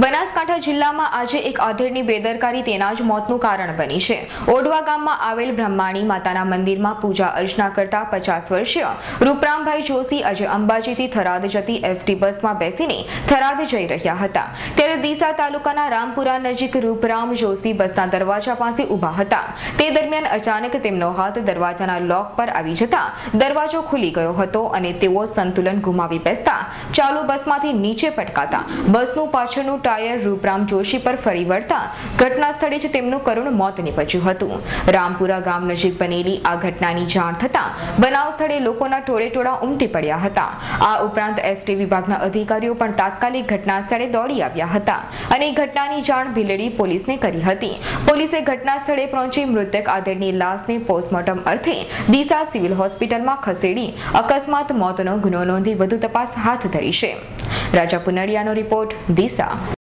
બનાસકાંઠા જિલ્લામાં આજે એક આધેડની બેદરકારી તેના જ મોતનું કારણ બની છે. ઓઢવા ગામમાં આવેલ બ્રહ્માણી માતાના મંદિરમાં પૂજા અર્ચના કરતા પચાસ વર્ષીય રૂપરામભાઈ જોશી આજે અંબાજીથી થરાદ જતી એસટી બસમાં બેસીને થરાદ જઈ રહ્યા હતા. ત્યારે ડીસા તાલુકાના રામપુરા નજીક રૂપરામ જોશી બસના દરવાજા પાસે ઊભા હતા. તે દરમિયાન અચાનક તેમનો હાથ દરવાજાના લોક પર આવી જતા દરવાજો ખુલી ગયો હતો અને તેઓ સંતુલન ગુમાવી બેસતા ચાલુ બસમાંથી નીચે પટકાતા બસનું પાછળનું ટાયર રૂપરામ જોશી પર ફરી વળતા ઘટના સ્થળે જ તેમનું કરુણ મોત નીપજ્યું હતું. રામપુરા ગામ નજીક બનેલી આ ઘટનાની જાણ થતાં બનાવ સ્થળે લોકોના ટોળેટોળા ઉમટી પડ્યા હતા. આ ઉપરાંત એસટી વિભાગના અધિકારીઓ પણ તાત્કાલિક ઘટના સ્થળે દોડી આવ્યા હતા અને ઘટનાની જાણ ભીલડી પોલીસને કરી હતી. પોલીસે ઘટના સ્થળે પહોંચી મૃતક આધેડની લાશને પોસ્ટમોર્ટમ અર્થે ડીસા સિવિલ હોસ્પિટલમાં ખસેડી અકસ્માત મોતનો ગુનો નોંધી વધુ તપાસ હાથ ધરી છે. રાજા પુનડિયાનો રિપોર્ટ, ડીસા.